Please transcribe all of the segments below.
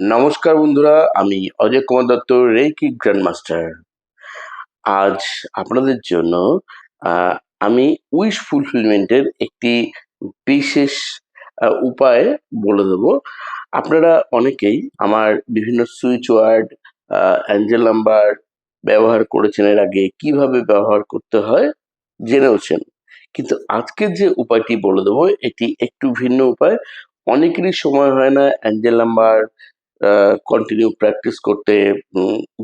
নমস্কার বন্ধুরা, আমি Ajay Kumar Dutta reiki grand master. আজ আপনাদের জন্য আমি উইশ ফুলফিলমেন্টের একটি বিশেষ উপায় বলে দেব। আপনারা অনেকেই আমার বিভিন্ন সুইচ ওয়ার্ড অ্যাঞ্জেল নাম্বার ব্যবহার করেছেন এর আগে, কীভাবে ব্যবহার করতে হয় জেনেওছেন। কিন্তু আজকের যে উপায়টি বলে দেবো, এটি একটু ভিন্ন উপায়। অনেকেরই সময় হয় না অ্যাঞ্জেল নাম্বার কন্টিনিউ প্র্যাকটিস করতে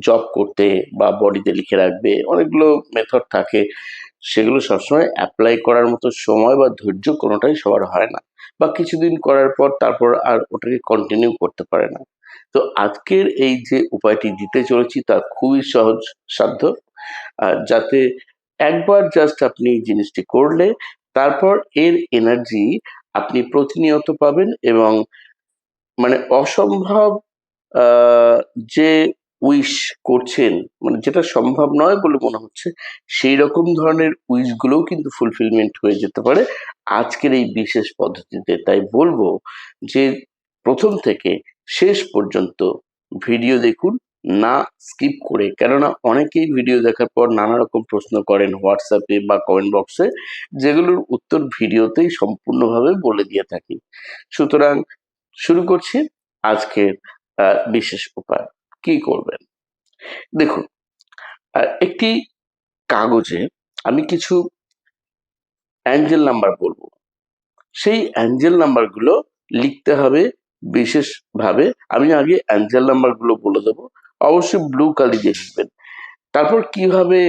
জব করতে বা বডিতে লিখে রাখবে, অনেকগুলো মেথড থাকে। সেগুলো সবসময় অ্যাপ্লাই করার মতো সময় বা ধৈর্য কোনোটাই সবার হয় না। বা কিছুদিন করার পর তারপর আর ওটাকে কন্টিনিউ করতে পারে না। তো আজকের এই যে উপায়টি দিতে চলেছি তা খুবই সহজ সাধ্য। যাতে একবার জাস্ট আপনি এই জিনিসটি করলে তারপর এর এনার্জি আপনি প্রতিনিয়ত পাবেন এবং মানে অসম্ভব যে উইশ করছেন মানে যেটা সম্ভব নয় বলে মনে হচ্ছে সেই রকম ধরনের উইশগুলোও কিন্তু ফুলফিলমেন্ট হয়ে যেতে পারে আজকের এই বিশেষ পদ্ধতিতে। তাই বলব যে প্রথম থেকে শেষ পর্যন্ত ভিডিও দেখুন, না স্কিপ করে, কেননা অনেকেই ভিডিও দেখার পর নানা রকম প্রশ্ন করেন হোয়াটসঅ্যাপে বা কমেন্ট বক্সে যেগুলোর উত্তর ভিডিওতেই সম্পূর্ণভাবে বলে দিয়ে থাকি। সুতরাং শুরু করছি আজকের বিশেষ উপায়। কি করবেন? দেখুন একটি কাগজে আমি কিছু অ্যাঞ্জেল নাম্বার বলব। সেই অ্যাঞ্জেল নাম্বারগুলো লিখতে হবে বিশেষভাবে। আমি আগে অ্যাঞ্জেল নাম্বারগুলো বলে দেবো। অবশ্যই ব্লু কালি দিয়ে লিখবেন। তারপর কীভাবে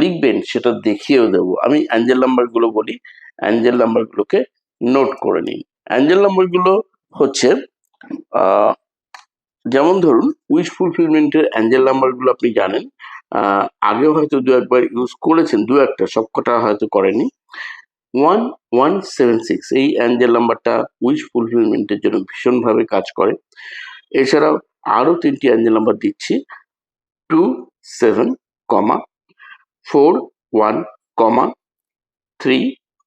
লিখবেন সেটা দেখিয়েও দেবো। আমি অ্যাঞ্জেল নাম্বারগুলো বলি। অ্যাঞ্জেল নাম্বারগুলোকে নোট করে নিন। অ্যাঞ্জেল নাম্বারগুলো হচ্ছে যেমন ধরুন উইশ ফুলফিলমেন্টের অ্যাঞ্জেল নাম্বারগুলো আপনি জানেন আগেও হয়তো দু একবার ইউজ করেছেন, দু একটা, সবকটা হয়তো করেনি ওয়ান ওয়ান সেভেন সিক্স এই অ্যাঞ্জেল নাম্বারটা উইশ ফুলফিলমেন্টের জন্য ভীষণভাবে কাজ করে। এছাড়াও আরও তিনটি অ্যাঞ্জেল নাম্বার দিচ্ছি two seven comma four one comma three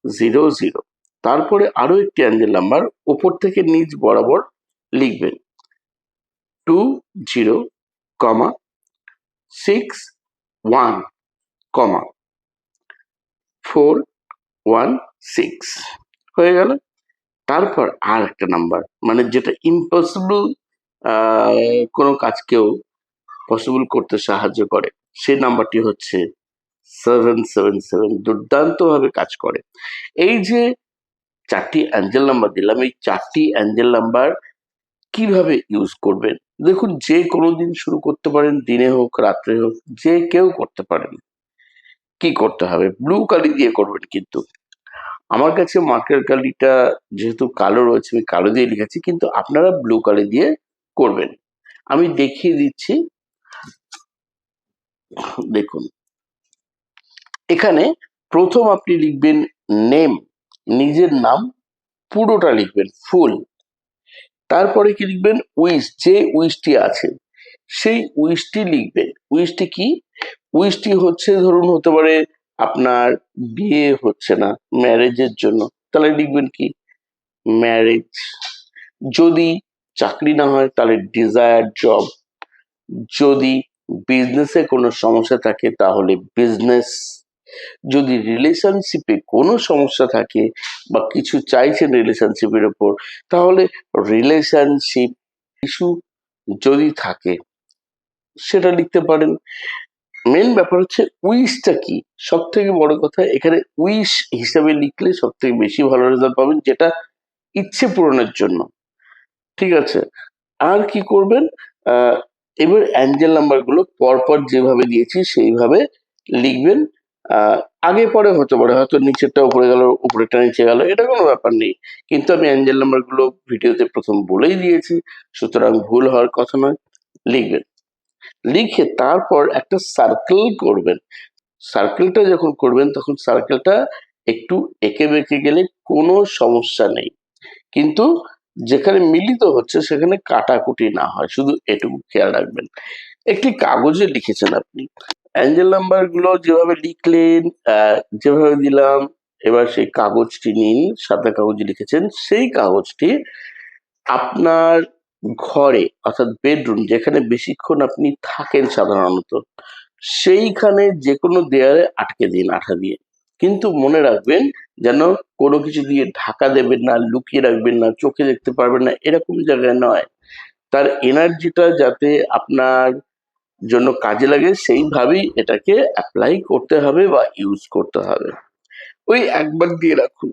zero zero তারপরে আরও একটি অ্যাঞ্জেল নাম্বার ওপর থেকে নিচ বরাবর লিখবেন। Two zero comma six one comma four one six হয়ে গেল। তারপর আর একটা নাম্বার মানে যেটা ইম্পসিবল কোনো কাজকেও পসিবল করতে সাহায্য করে, সেই নাম্বারটি হচ্ছে সেভেন সেভেন সেভেন দুর্দান্তভাবে কাজ করে। এই যে চারটি অ্যাঞ্জেল নাম্বার দিলাম, এই চারটি অ্যাঞ্জেল নাম্বার কীভাবে ইউজ করবেন? দেখুন, যে কোনো দিন শুরু করতে পারেন, দিনে হোক, রাত্রে হোক, যে কেউ করতে পারেন। কি করতে হবে? ব্লু কালি দিয়ে করবেন কিন্তু। আমার কাছে মার্কার কালিটা যেহেতু কালো রয়েছে, আমি কালো দিয়ে লিখেছি, কিন্তু আপনারা ব্লু কালি দিয়ে করবেন। আমি দেখিয়ে দিচ্ছি। দেখুন। এখানে প্রথম আপনি লিখবেন নেম নিজের নাম, পুরোটা লিখবেন ফুল তারপরে কি লিখবেন? উইশ যে উইশটি আছে, সেই উইশটি লিখবেন। উইশটি কি? উইশটি হচ্ছে, ধরুন, হতে পারে আপনার বিয়ে হচ্ছে না ম্যারেজের জন্য। তাহলে লিখবেন কি? ম্যারেজ যদি চাকরি না হয়, তাহলে ডিজায়ার জব যদি বিজনেসে কোনো সমস্যা থাকে, তাহলে বিজনেস যদি রিলেশনশিপে কোনো সমস্যা থাকে বা কিছু চাইছেন রিলেশনশিপের ওপর, তাহলে রিলেশনশিপ ইস্যু যদি থাকে, সেটা লিখতে পারেন। মেন ব্যাপার হচ্ছে উইশটা কি? সব থেকে বড় কথা, এখানে উইশ হিসাবে লিখলে সব থেকে বেশি ভালো রেজাল্ট পাবেন, যেটা ইচ্ছে পূরণের জন্য। ঠিক আছে? আর কি করবেন? এবার অ্যাঞ্জেল নাম্বারগুলো পরপর যেভাবে দিয়েছি, সেইভাবে লিখবেন। আগে পরে হতে পারে হয়তো নিচেরটা উপরে গেল উপরেটা নিচে গেল, এটা কোনো ব্যাপার নেই। কিন্তু আমি অ্যাঞ্জেল নাম্বারগুলো ভিডিওতে প্রথম বলেই দিয়েছি, সুতরাং ভুল হওয়ার কথা নয়, লিখবেন। লিখে তারপর একটা সার্কেল করবেন। সার্কেলটা যখন করবেন, তখন সার্কেলটা একটু এঁকে বেঁকে গেলে কোনো সমস্যা নেই। কিন্তু যেখানে মিলিত হচ্ছে, সেখানে কাটাকুটি না হয়, শুধু এটুকু খেয়াল রাখবেন। একটি কাগজে লিখেছেন আপনি অ্যাঞ্জেল নাম্বারগুলো যেভাবে লিখলেন যেভাবে দিলাম, এবার সেই কাগজটি নিন, সাদা কাগজে লিখেছেন, সেই কাগজটি আপনার ঘরে, অর্থাৎ বেডরুম যেখানে বেশিক্ষণ আপনি থাকেন সাধারণত, সেইখানে যে কোনো দেয়ালে আটকে দিন, আঠা দিয়ে। কিন্তু মনে রাখবেন যেন কোনো কিছু দিয়ে ঢাকা দেবেন না, লুকিয়ে রাখবেন না, চোখে দেখতে পারবেন না, এরকম জায়গায় নয়। তার এনার্জিটা যাতে আপনার জন্য কাজে লাগে, সেইভাবেই এটাকে অ্যাপ্লাই করতে হবে বা ইউজ করতে হবে। ওই একবার দিয়ে রাখুন।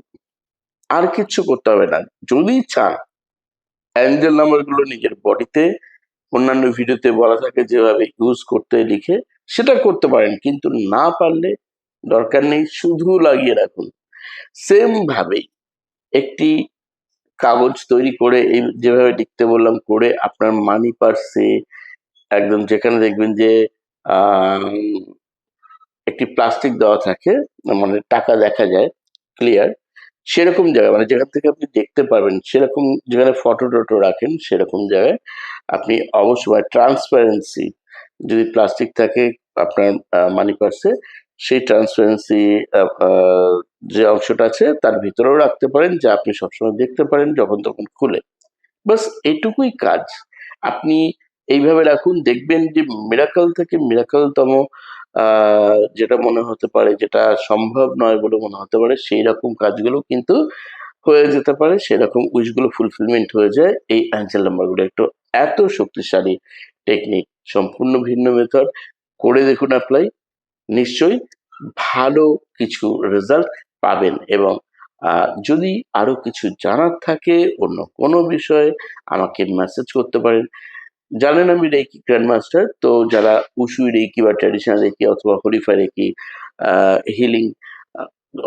আর কিচ্ছু করতে হবে না। যদি চান অ্যাঞ্জেল নাম্বারগুলো নিজের বডিতে অন্যান্য ভিডিওতে বলা থাকে যেভাবে ইউজ করতে, লিখে, সেটা করতে পারেন। কিন্তু না পারলে দরকার নেই, শুধু লাগিয়ে রাখুন। সেম ভাবেই একটি কাগজ তৈরি করে, এই যেভাবে লিখতে বললাম, করে আপনার মানি পার্সে একদম যেখানে দেখবেন যে একটি প্লাস্টিক দেওয়া থাকে মানে টাকা দেখা যায় ক্লিয়ার সেরকম জায়গা মানে যেখান থেকে আপনি দেখতে পারবেন, সেরকম যেখানে ফটো টটো রাখেন, সেরকম জায়গায় আপনি অবশ্যই ট্রান্সপারেন্সি যদি প্লাস্টিক থাকে আপনার মানি পার্সে সেই ট্রান্সপারেন্সি যে অংশটা আছে, তার ভিতরেও রাখতে পারেন, যা আপনি সবসময় দেখতে পারেন, যখন তখন খুলে। বাস এটুকুই কাজ। আপনি এইভাবে রাখুন, দেখবেন যে মিরাকল থেকে মিরাকলতম যেটা মনে হতে পারে যেটা সম্ভব নয় বলে মনে হতে পারে, সেই রকম কাজগুলো কিন্তু হয়ে যেতে পারে সেরকম উইশগুলো ফুলফিলমেন্ট হয়ে যায় এই অ্যাঞ্জেল নাম্বারগুলো একটু এত শক্তিশালী টেকনিক সম্পূর্ণ ভিন্ন মেথড করে দেখুন অ্যাপ্লাই নিশ্চয়ই ভালো কিছু রেজাল্ট পাবেন এবং যদি আরও কিছু জানার থাকে অন্য কোনো বিষয়ে আমাকে মেসেজ করতে পারেন জানেন আমি রেকি গ্র্যান্ড মাস্টার তো যারা উসুই রেকি বা ট্র্যাডিশনাল রেকি অথবা হরিফাই রেকি হিলিং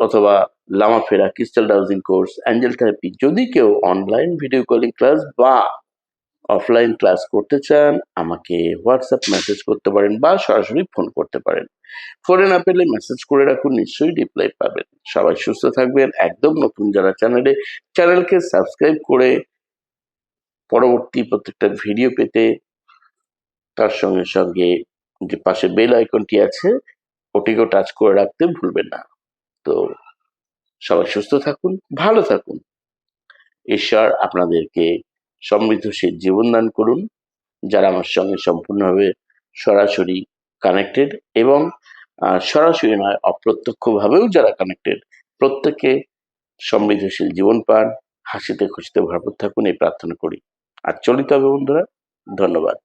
অথবা Lama Fera, crystal dowsing course, angel therapy যদি কেউ অনলাইন ভিডিও কলিং ক্লাস বা অফলাইন ক্লাস করতে চান, আমাকে হোয়াটসঅ্যাপ মেসেজ করতে পারেন বা সরাসরি ফোন করতে পারেন। ফোনে না পেলে মেসেজ করে রাখুন, নিশ্চয়ই রিপ্লাই পাবেন। সবাই সুস্থ থাকবেন। একদম নতুন যারা চ্যানেলে, চ্যানেলকে সাবস্ক্রাইব করে পরবর্তী প্রত্যেকটা ভিডিও পেতে তার সঙ্গে সঙ্গে যে পাশে বেল আইকনটি আছে, ওটিকেও টাচ করে রাখতে ভুলবেন না। তো সবাই সুস্থ থাকুন, ভালো থাকুন। ঈশ্বর আপনাদেরকে সমৃদ্ধশীল জীবন দান করুন, যারা আমার সঙ্গে সম্পূর্ণভাবে সরাসরি কানেক্টেড এবং সরাসরি নয়, অপ্রত্যক্ষভাবেও যারা কানেক্টেড প্রত্যেকে সমৃদ্ধশীল জীবন পান, হাসিতে খুশিতে ভরপুর থাকুন, এই প্রার্থনা করি। আর চলিত হবে বন্ধুরা ধন্যবাদ।